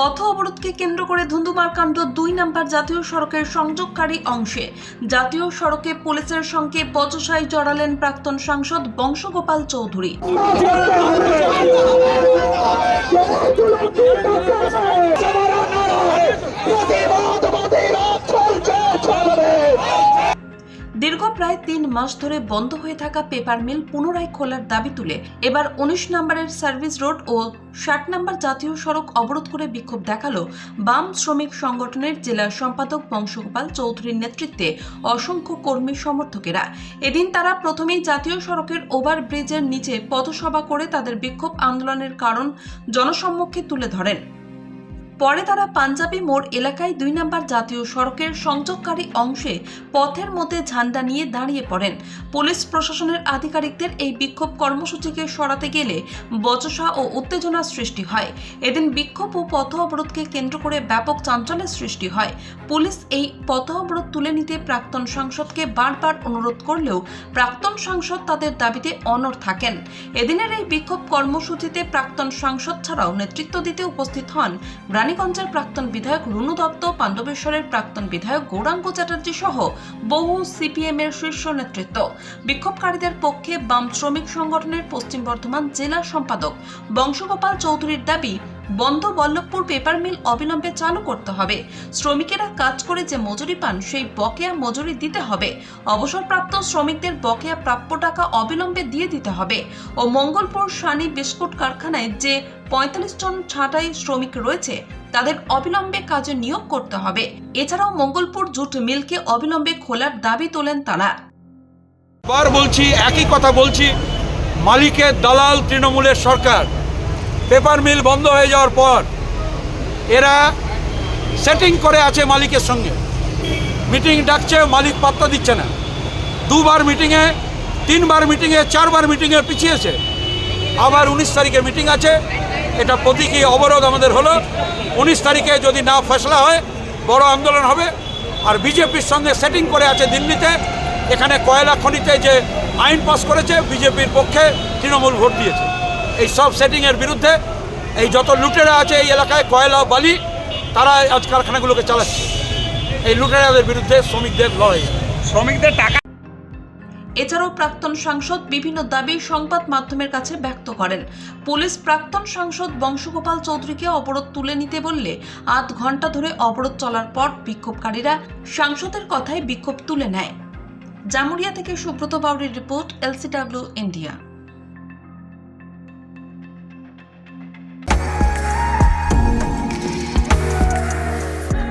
পথ অবরোধকে কেন্দ্র করে ধুন্ধুমার কাণ্ড দুই নম্বর জাতীয় সড়কের সংযোগকারী অংশে। জাতীয় সড়কে পুলিশের সঙ্গে বচসায় জড়ালেন প্রাক্তন সাংসদ বংশগোপাল চৌধুরী। প্রায় তিন মাস ধরে বন্ধ হয়ে থাকা পেপার মিল পুনরায় খোলার দাবি তুলে এবার উনিশ নম্বরের সার্ভিস রোড ও ষাট নম্বর জাতীয় সড়ক অবরোধ করে বিক্ষোভ দেখাল বাম শ্রমিক সংগঠনের জেলা সম্পাদক বংশগোপাল চৌধুরীর নেতৃত্বে অসংখ্য কর্মী সমর্থকেরা। এদিন তারা প্রথমেই জাতীয় সড়কের ওভারব্রিজের নিচে পথসভা করে তাদের বিক্ষোভ আন্দোলনের কারণ জনসম্মুখে তুলে ধরেন। পরে তারা পাঞ্জাবি মোড় এলাকায় দুই নম্বর জাতীয় সড়কের সংযোগকারী অংশে পথের মধ্যে ঝান্ডা নিয়ে দাঁড়িয়ে পড়েন। পুলিশ প্রশাসনের আধিকারিকদের এই বিক্ষোভ কর্মসূচিকে সরাতে গেলে বচসা ও উত্তেজনার সৃষ্টি হয়। এদিন বিক্ষোভ ও পথ অবরোধকে কেন্দ্র করে ব্যাপক চাঞ্চল্যের সৃষ্টি হয়। পুলিশ এই পথ অবরোধ তুলে নিতে প্রাক্তন সাংসদকে বারবার অনুরোধ করলেও প্রাক্তন সাংসদ তাদের দাবিতে অনড় থাকেন। এদিনের এই বিক্ষোভ কর্মসূচিতে প্রাক্তন সাংসদ ছাড়াও নেতৃত্ব দিতে উপস্থিত হন রানীগঞ্জের প্রাক্তন বিধায়ক রুনু দত্ত, পাণ্ডবেশ্বরের প্রাক্তন বিধায়ক গৌরাঙ্গ চ্যাটার্জি সহ বহু সিপিএম এর শীর্ষ নেতৃত্ব। বিক্ষোভকারীদের পক্ষে বাম শ্রমিক সংগঠনের পশ্চিম বর্ধমান জেলা সম্পাদক বংশগোপাল চৌধুরীর দাবি বন্ধ বল্লভপুর পেপার মিল অবিলম্বে চালু করতে হবে। শ্রমিকেরা কাজ করে যে মজুরি পান, সেই বকেয়া মজুরি দিতে হবে। অবসরপ্রাপ্ত শ্রমিকদের বকেয়া প্রাপ্য টাকা অবিলম্বে দিয়ে দিতে হবে। ও মঙ্গলপুর সানি বিস্কুট কারখানায় যে পঁয়তাল্লিশ জন ছাঁটাই শ্রমিক রয়েছে, তাদের অবিলম্বে কাজে নিয়োগ করতে হবে। এছাড়াও মঙ্গলপুর জুট মিলকে অবিলম্বে খোলার দাবি তোলেন তারা। বলছি, একই কথা বলছি, মালিকের দালাল তৃণমূলের সরকার। পেপার মিল বন্ধ হয়ে যাওয়ার পর এরা সেটিং করে আছে মালিকের সঙ্গে। মিটিং ডাকছে, মালিক পাত্তা দিচ্ছে না। দুবার মিটিংয়ে, তিনবার মিটিংয়ে, চারবার মিটিংয়ে পিছিয়েছে। আবার উনিশ তারিখে মিটিং আছে। এটা প্রতীকী অবরোধ আমাদের হলো। উনিশ তারিখে যদি না ফেসলা হয়, বড় আন্দোলন হবে। আর বিজেপির সঙ্গে সেটিং করে আছে দিল্লিতে। এখানে কয়লা খনিতে যে আইন পাস করেছে, বিজেপির পক্ষে তৃণমূল ভোট দিয়েছে। এই সব সেটিংয়ের বিরুদ্ধে এই যত লুটেরা আছে এই এলাকায় কয়লা বালি তারা আজ কারখানাগুলোকে চালাচ্ছে। এই লুটেরাদের বিরুদ্ধে শ্রমিকদের লড়াই। শ্রমিকদের টাকা এছাড়াও প্রাক্তন সাংসদ বিভিন্ন দাবি সংবাদ মাধ্যমের কাছে ব্যক্ত করেন। পুলিশ প্রাক্তন সাংসদ বংশগোপাল চৌধুরীকে অবরোধ তুলে নিতে বললে আধ ঘণ্টা ধরে অবরোধ চলার পর বিক্ষোভকারীরা সাংসদের কথায় বিক্ষোভ তুলে নেয়। জামুরিয়া থেকে সুব্রত বাউরির রিপোর্ট এলসিডাব্লিউ ইন্ডিয়া।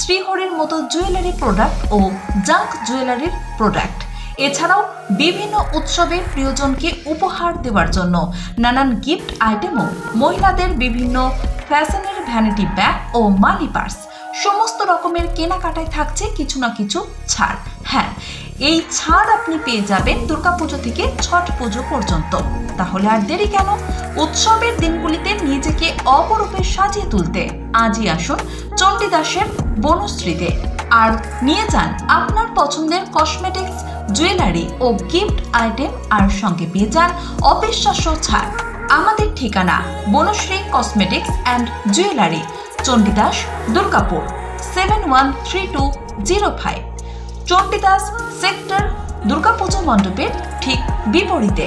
শ্রীহরির মতো জুয়েলারি প্রোডাক্ট ও জাঙ্ক জুয়েলারির প্রোডাক্ট। এছাড়াও বিভিন্ন উৎসবে প্রিয়জনকে উপহার দেওয়ার জন্য নানান গিফট আইটেমও মহিলাদের বিভিন্ন ফ্যাশনের ভ্যানিটি ব্যাগ ও মানি পার্স, সমস্ত রকমের কেনাকাটায় থাকছে কিছু না কিছু ছাড়। হ্যাঁ এই ছাড় আপনি পেয়ে যাবেন দুর্গাপুজো থেকে ছট পুজো পর্যন্ত। তাহলে আর দেরি কেন? উৎসবের দিনগুলিতে নিজেকে অপরূপে সাজিয়ে তুলতে। আজই আসুন চণ্ডীদাসের বনশ্রীতে। আর নিয়ে যান আপনার পছন্দের কসমেটিক্স জুয়েলারি ও গিফট আইটেম আর সঙ্গে পেয়ে যান অবিশ্বাস্য ছাড়। আমাদের ঠিকানা Banashree cosmetics and jewellery Chandidas, Durgapur seven one three two zero five Chandidas sector Durga Puja মণ্ডপের ঠিক বিপরীতে।